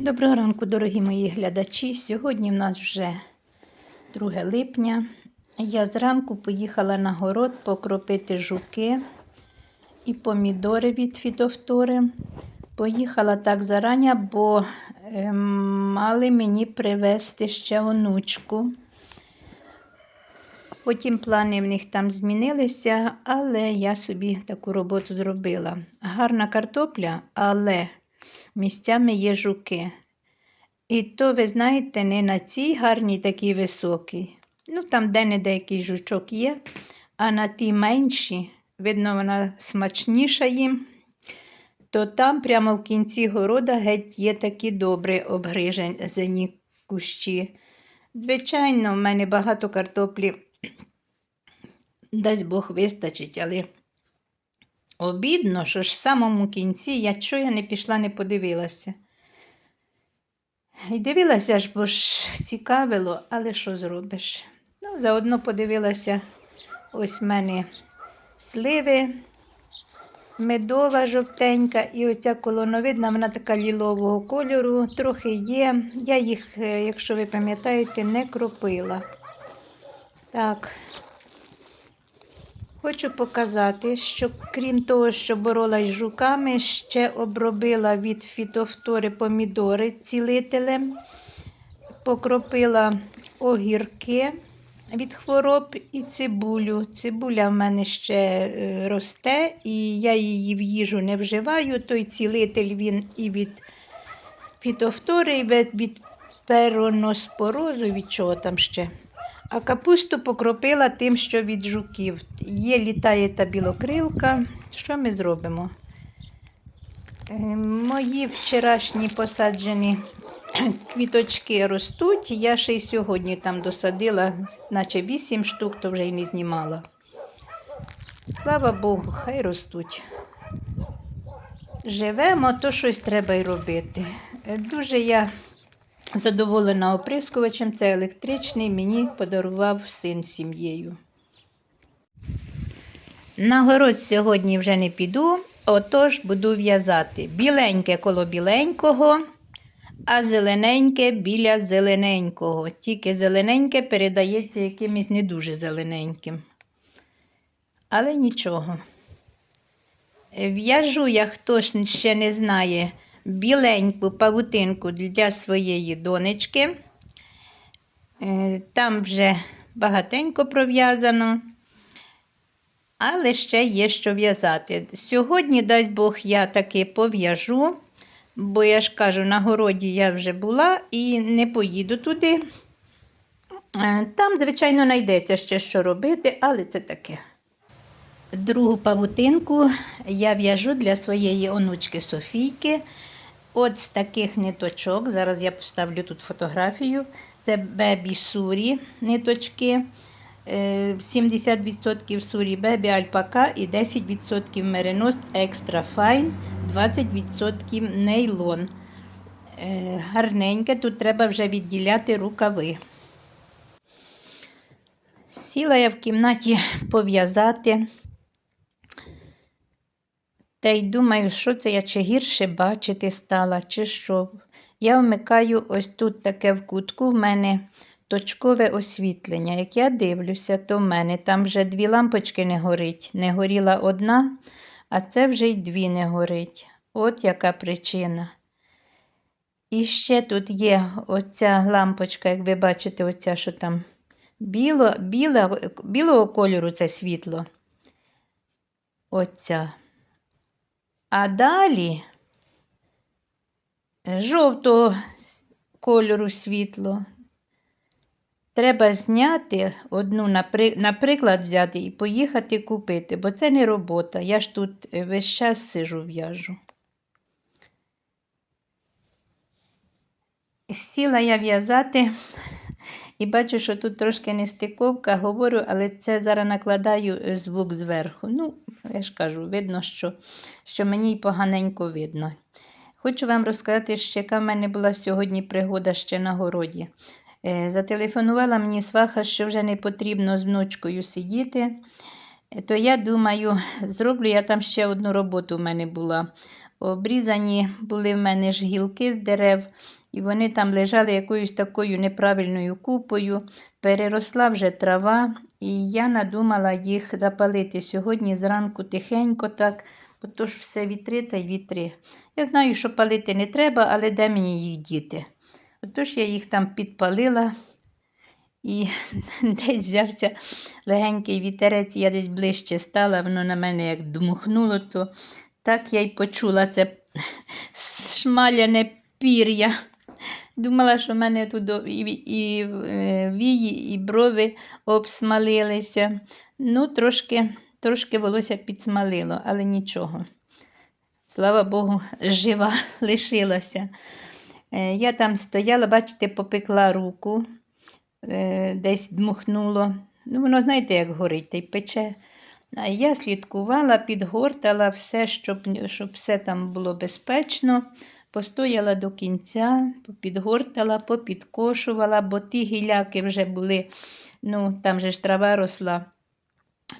Доброго ранку, дорогі мої глядачі. Сьогодні в нас вже 2 липня. Я зранку поїхала на город покропити жуки і помідори від фітофтори. Поїхала так зарані, бо е, мали мені привезти ще онучку. Потім плани в них там змінилися, але я собі таку роботу зробила. Гарна картопля, але місцями є жуки. І то, ви знаєте, не на цій гарній такій високій. Ну, там де-не-де якийсь жучок є, а на тій менші, видно, вона смачніша їм, то там прямо в кінці города геть є такі добрі обгрижені кущі. Звичайно, в мене багато картоплі, дасть Бог вистачить, але обідно, що ж в самому кінці, я чого я не пішла, не подивилася. І дивилася ж, бо ж цікавило, але що зробиш? Ну, заодно подивилася ось в мене сливи, медова жовтенька і оця колоновидна, вона така лілового кольору, трохи є. Я їх, е, якщо ви пам'ятаєте, не кропила. Так. Хочу показати, що крім того, що боролась з жуками, ще обробила від фітофтори помідори цілителем, покропила огірки від хвороб і цибулю. Цибуля в мене ще е, росте, і я її в їжу не вживаю. Той цілитель він і від фітофтори, і від, пероноспорозу, від чого там ще. А капусту покропила тим, що від жуків. Є літає та білокрилка. Що ми зробимо? Е, Мої вчорашні посаджені квіточки ростуть. Я ще й сьогодні там досадила, наче 8 штук, то вже й не знімала. Слава Богу, хай ростуть. Живемо, то щось треба й робити. Е, Дуже я задоволена оприскувачем, це електричний, мені подарував син сім'єю. На город сьогодні вже не піду, отож буду в'язати біленьке коло біленького, а зелененьке біля зелененького. Тільки зелененьке передається якимось не дуже зелененьким. Але нічого. В'яжу я, хто ще не знає, біленьку павутинку для своєї донечки. Е, Там вже багатенько пров'язано, але ще є що в'язати. Сьогодні, дасть Бог, я таки пов'яжу, бо я ж кажу, на городі я вже була і не поїду туди. Е, Там, звичайно, знайдеться ще що робити, але це таке. Другу павутинку я в'яжу для своєї онучки Софійки. От з таких ниточок. Зараз я поставлю тут фотографію. Це бебі сурі ниточки. Е, 70% сурі бебі альпака і 10% меринос екстра файн, 20% нейлон. Е, Гарненьке, тут треба вже відділяти рукави. Сіла я в кімнаті пов'язати. Та й думаю, що це я чи гірше бачити стала, чи що. Я вмикаю ось тут таке в кутку в мене точкове освітлення. Як я дивлюся, то в мене там вже дві лампочки не горить. Не горіла одна, а це вже й дві не горить. От яка причина. І ще тут є оця лампочка, як ви бачите, оця, що там біло, біло, білого кольору це світло. Оця. А далі жовтого кольору світло. Треба зняти одну, наприклад, взяти і поїхати купити, бо це не робота. Я ж тут весь час сижу в'яжу. Сіла я в'язати і бачу, що тут трошки нестиковка, говорю, але це зараз накладаю звук зверху. Ну, я ж кажу, видно, що, що мені поганенько видно. Хочу вам розказати, що яка в мене була сьогодні пригода ще на городі. Е, Зателефонувала мені сваха, що вже не потрібно з внучкою сидіти. то я думаю, зроблю я там ще одну роботу в мене була. Обрізані були в мене ж гілки з дерев, і вони там лежали якоюсь такою неправильною купою. Переросла вже трава, і я надумала їх запалити сьогодні зранку тихенько так, бо то ж все вітри та й вітри. Я знаю, що палити не треба, але де мені їх діти? Отож я їх там підпалила. І десь взявся легенький вітерець, я десь ближче стала, воно на мене як дмухнуло, то так я й почула це шмаляне пір'я. Думала, що в мене тут і, і е, вії, і брови обсмалилися. Ну, трошки, трошки волосся підсмалило, але нічого. Слава Богу, жива лишилася. Е, Я там стояла, бачите, попекла руку, е, десь дмухнуло. Ну, воно, знаєте, як горить, та й пече. А я слідкувала, підгортала все, щоб, щоб все там було безпечно. Постояла до кінця, підгортала, попідкошувала, бо ті гіляки вже були, ну, там же ж трава росла.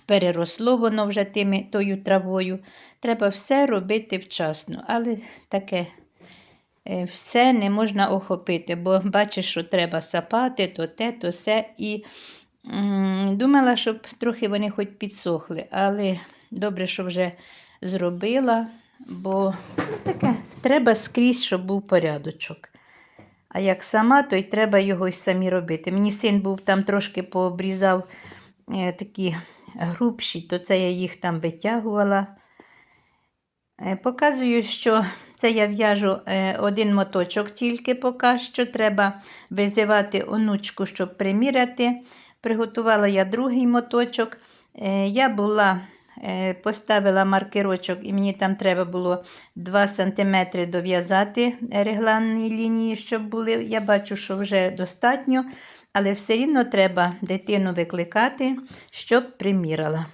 Переросло воно вже тими, тою травою. Треба все робити вчасно, але таке е, все не можна охопити, бо бачиш, що треба сапати, то те, то все. І м, думала, щоб трохи вони хоч підсохли, але добре, що вже зробила, бо ну, таке, треба скрізь, щоб був порядочок. А як сама, то й треба його й самі робити. Мені син був там трошки пообрізав е, такі грубші, то це я їх там витягувала. Е, Показую, що це я в'яжу е, один моточок тільки поки що. Треба визивати онучку, щоб приміряти. Приготувала я другий моточок. Е, Я була, поставила маркерочок, і мені там треба було 2 см дов'язати регланні лінії, щоб були. Я бачу, що вже достатньо, але все рівно треба дитину викликати, щоб приміряла.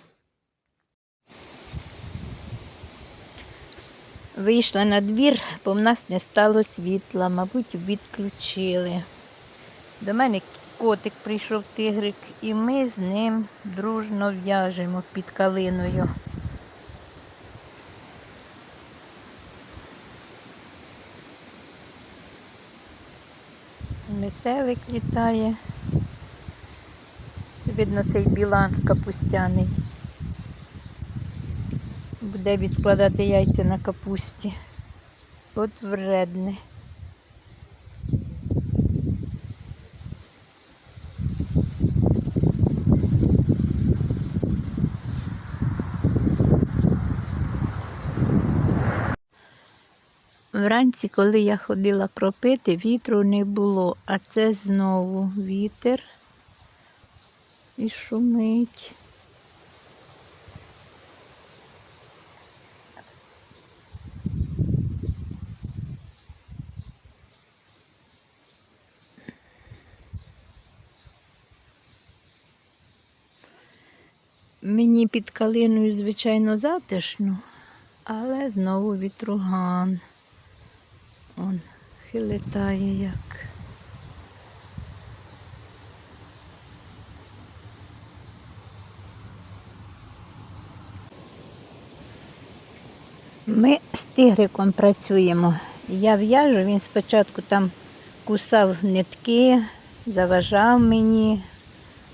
Вийшла на двір, бо в нас не стало світла, мабуть, відключили. До мене котик прийшов тигрик, і ми з ним дружно в'яжемо під калиною. Метелик літає. Видно, цей білан капустяний. Буде відкладати яйця на капусті. От вредне. Вранці, коли я ходила кропити, вітру не було, а це знову вітер і шумить. Мені під калиною, звичайно, затишно, але знову вітруган. Он хилитає як. Ми з тигриком працюємо. Я в'яжу, він спочатку там кусав нитки, заважав мені,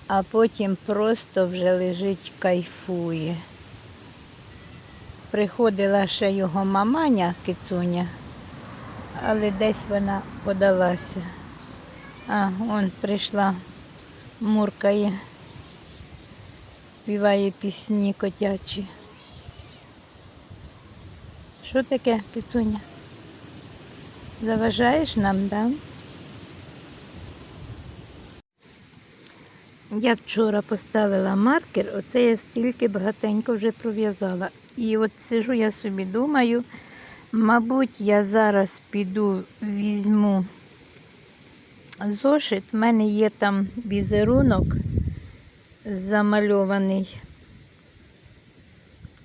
а потім просто вже лежить, кайфує. Приходила ще його маманя кицуня, але десь вона подалася. А, он прийшла, муркає, співає пісні котячі. Що таке, кицуня? Заважаєш нам, да? Я вчора поставила маркер, оце я стільки багатенько вже пров'язала. І от сижу я собі думаю, мабуть, я зараз піду візьму зошит, в мене є там візерунок замальований.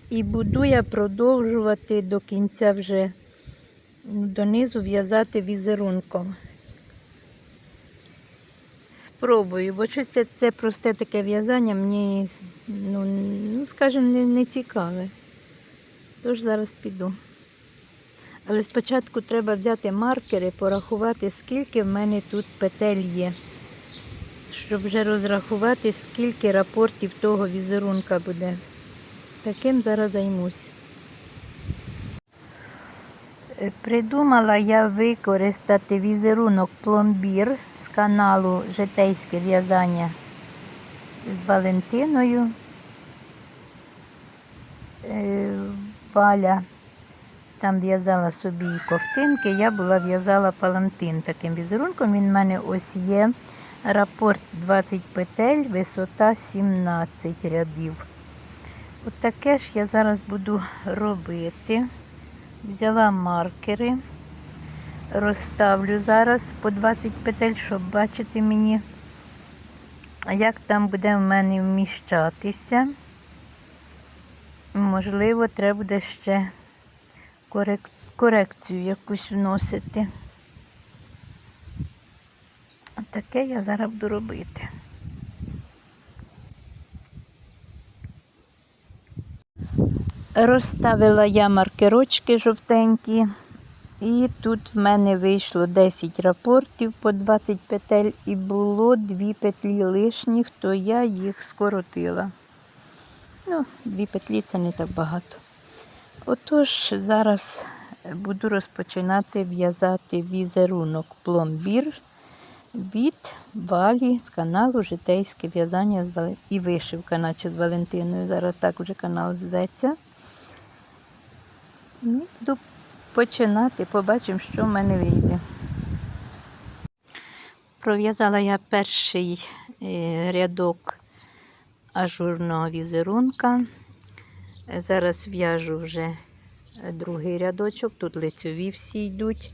І буду я продовжувати до кінця вже донизу в'язати візерунком. Спробую, бо щось це, це просте таке в'язання мені, ну, ну скажімо, не, не цікаве. Тож зараз піду. Але спочатку треба взяти маркери, порахувати, скільки в мене тут петель є. Щоб вже розрахувати, скільки рапортів того візерунка буде. Таким зараз займусь. Придумала я використати візерунок пломбір з каналу Житейське в'язання з Валентиною. Е, Валя там в'язала собі ковтинки, я була в'язала палантин таким візерунком. Він в мене ось є. Рапорт 20 петель, висота 17 рядів. От ж я зараз буду робити. Взяла маркери, розставлю зараз по 20 петель, щоб бачити мені, як там буде в мене вміщатися. Можливо, треба буде ще корек- корекцію якусь вносити. Таке я зараз буду робити. Розставила я маркерочки жовтенькі, і тут в мене вийшло 10 рапортів по 20 петель і було дві петлі лишніх, то я їх скоротила. Ну, дві петлі це не так багато. Отож, зараз буду розпочинати в'язати візерунок пломбір від валі з каналу Житейське в'язання і вишивка, наче з Валентиною. Зараз так вже канал зветься. Ну, Буду починати, побачимо, що в мене вийде. Пров'язала я перший е, рядок ажурного візерунка. Зараз в'яжу вже е, другий рядочок, тут лицьові всі йдуть.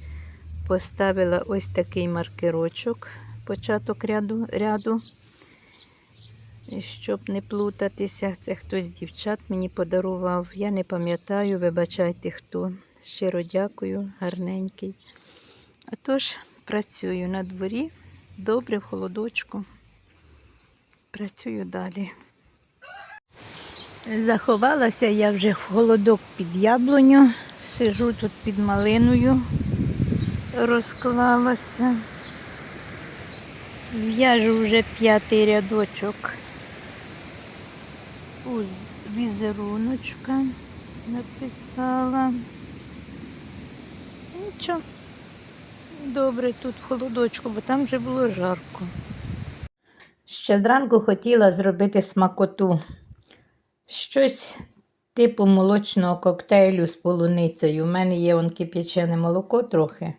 Поставила ось такий маркерочок, початок ряду, ряду, щоб не плутатися. Це хтось з дівчат мені подарував. Я не пам'ятаю, вибачайте хто. Щиро дякую, гарненький. Отож, працюю на дворі, добре в холодочку. Працюю далі. Заховалася я вже в холодок під яблуню, сижу тут під малиною розклалася. В'яжу вже п'ятий рядочок. Ось візеруночка написала. Нічого. Добре тут в холодочку, бо там вже було жарко. Ще зранку хотіла зробити смакоту. Щось типу молочного коктейлю з полуницею. У мене є он кип'ячене молоко трохи.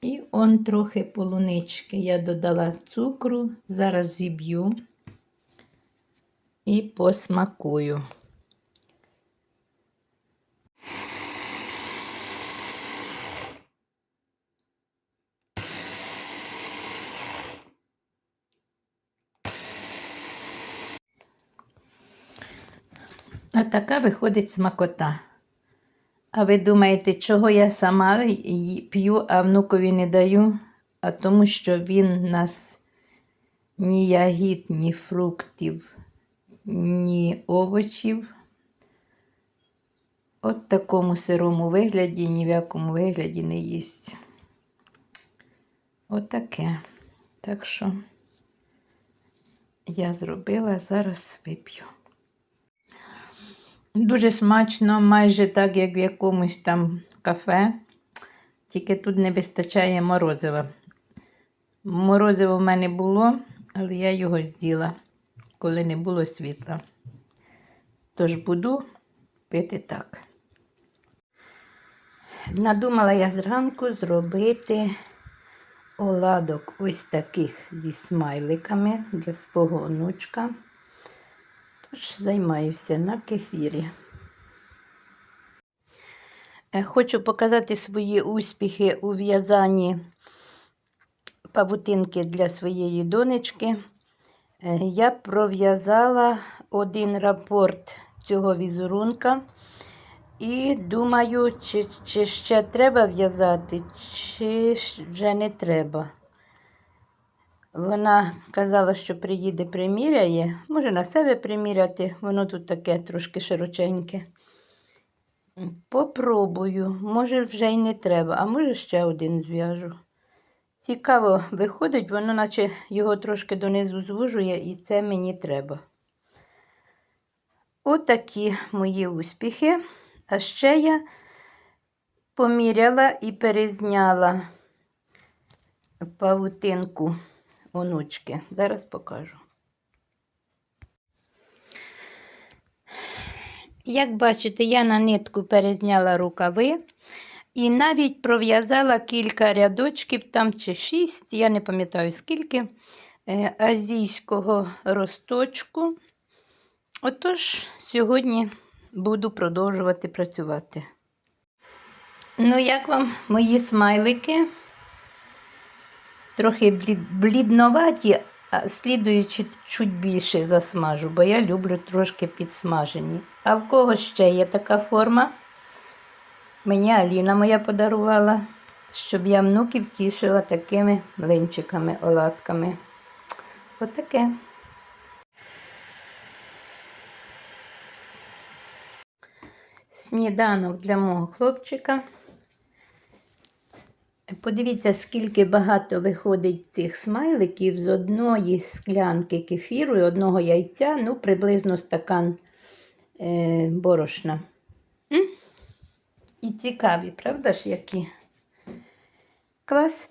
І он трохи полунички. Я додала цукру, зараз зіб'ю і посмакую. А така виходить смакота. А ви думаєте, чого я сама п'ю, а внукові не даю? А тому, що він нас ні ягід, ні фруктів, ні овочів. От такому сирому вигляді, ні в якому вигляді не їсть. Отаке. Так що я зробила, зараз вип'ю. Дуже смачно, майже так, як в якомусь там кафе. Тільки тут не вистачає морозива. Морозиво в мене було, але я його з'їла, коли не було світла. Тож буду пити так. Надумала я зранку зробити оладок ось таких зі смайликами для свого онучка. Займаюся на кефірі. Е, Хочу показати свої успіхи у в'язанні павутинки для своєї донечки. Е, Я пров'язала один рапорт цього візерунка. І думаю, чи, чи ще треба в'язати, чи вже не треба. Вона казала, що приїде, приміряє. Може на себе приміряти, воно тут таке трошки широченьке. Попробую, може вже й не треба, а може ще один зв'яжу. Цікаво, виходить, воно наче його трошки донизу звужує, і це мені треба. Отакі мої успіхи. А ще я поміряла і перезняла павутинку онучки. Зараз покажу. Як бачите, я на нитку перезняла рукави і навіть пров'язала кілька рядочків, там чи шість, я не пам'ятаю скільки, е, азійського росточку. Отож, сьогодні буду продовжувати працювати. Ну, як вам мої смайлики? Трохи блідноваті, а слідуючи чуть більше засмажу, бо я люблю трошки підсмажені. А в кого ще є така форма? Мені Аліна моя подарувала, щоб я внуків тішила такими млинчиками, оладками. Отаке. Сніданок для мого хлопчика. Подивіться, скільки багато виходить цих смайликів з одної склянки кефіру і одного яйця, ну, приблизно стакан е, борошна. І цікаві, правда ж, які? Клас.